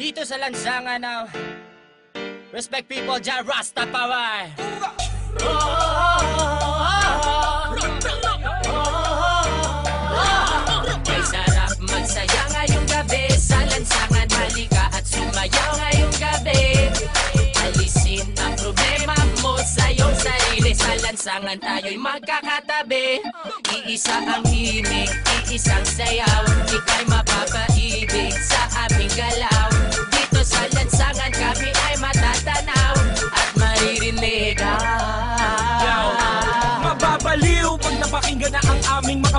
Dito sa lansangan na Respect people, Jah Rastafari. May sarap magsaya ngayong gabi Sa lansangan halika at sumayaw ngayong gabi Alisin ang problema mo sa iyong sarili Sa lansangan tayo'y magkakatabi Iisa ang himig,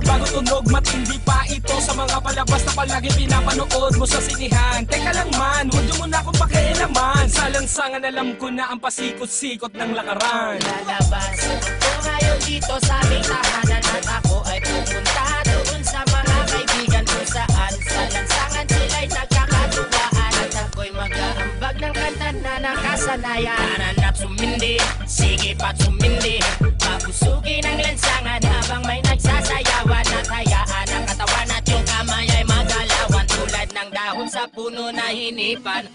makabago tunog Matindi pa ito sa mga palabas na palagi pinapanood mo sa sinihan. Teka lang man, huwag niyo muna akong pakialaman. Sa lansangan alam ko na ang pasikot-sikot ng lakaran. Lalabas. Ako ngayon dito sa aming tahanan At ako ay pupunta doon sa mga kaibigan Kung saan. Sa lansangan sila'y nagkakatuwaan At ako'y mag-aambag ng kanta na nakasanayan. Nananap sumindi, sige pat sumindi Pabusugin ang lansangan habang may nagsasayawan At hayaan ang katawan at yung kamay ay magalawan Tulad ng dahon sa puno na hinipan.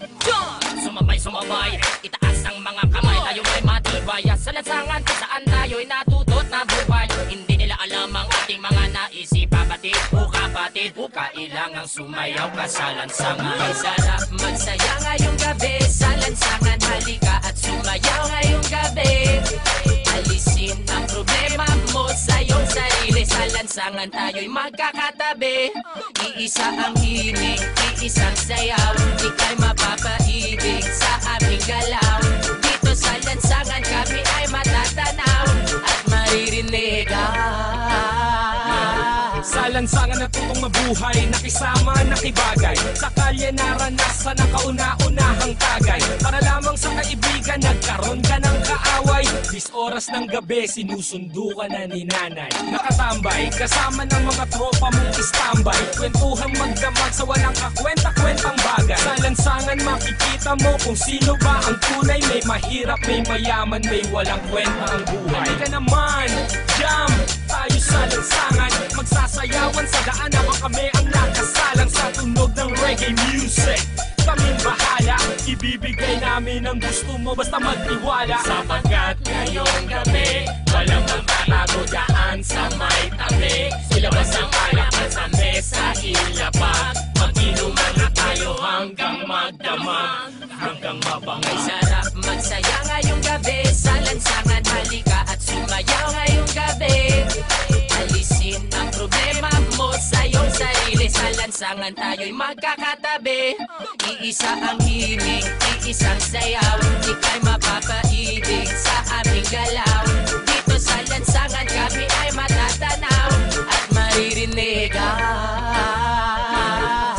Sumabay, sumabay, itaas ang mga kamay. Tayo ay matibay Sa lansangan kung saan tayo'y natutot na buhay. Hindi nila alam ang ating mga naisip Kapatid o kapatid. O kailangang sumayaw ka sa lansangan. Ay sarap magsaya ngayong gabi Sa lansangan. Halika at sumayaw ngayong gabi Alisin ang problema mo sa iyong sarili Sa lansangan tayo'y magkakatabi. Iisa ang himig, iisang sayaw Ika'y mapapaibig sa aming galaw. Dito sa lansangan kami ay matatanaw At maririnig Sa lansangan natutong mabuhay Nakisama, nakibagay. Sa kalye naranasan ang kauna-unahang tagay. Para lamang sa kaibigan Nagkaroon ka ng kaaway Dis oras ng gabi Sinusundo ka na ni nanay. Nakatambay Kasama ng mga tropa mong istambay. Kwentuhang magdamag Sa walang kakwenta-kwentang bagay. Sa lansangan makikita mo Kung sino ba ang tunay. May mahirap, may mayaman May walang kwenta ang buhay. Halika naman Jam! Tayo sa lansangan. Magsasayawan sa daan Habang kami ang nakasalang Sa tunog ng reggae music Kaming bahala Ibibigay namin ang gusto mo Basta magtiwala. Sapagkat ngayong gabi Walang magtatago daan sa may tabi. Ilabas ang alakan lansangan tayo'y magkakatabi. Iisa ang himig, iisang sayaw. Ika'y mapapaibig sa aming galaw. Dito sa lansangan kami ay matatanaw At maririnig.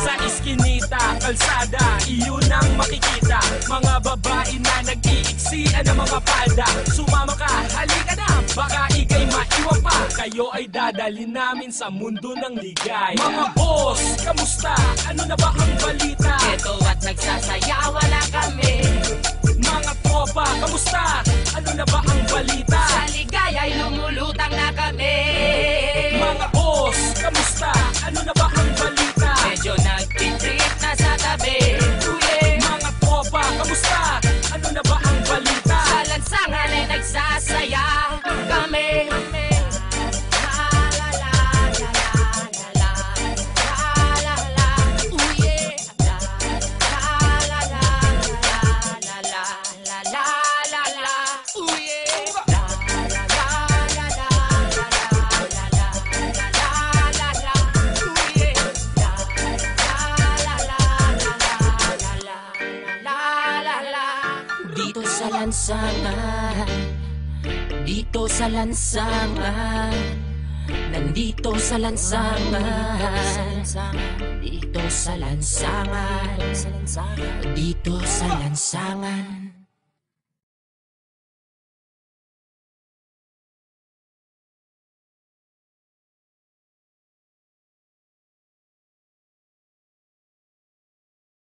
Sa iskinita, kalsada, iyon ang makikita. Mga babae na nag-iiksian ng mga palda. Sumama ka, halika na, baka Kayo ay dadalhin namin sa mundo ng ligay Mga boss, kamusta? Ano na ba ang balita? Ito at nagsasayawan na kami Mga tropa, kamusta? Ano na ba ang balita? Sa ligaya'y lumulutang na kami Dito sa lansangan Dito sa lansangan Nandito sa lansangan Dito sa lansangan Dito sa lansangan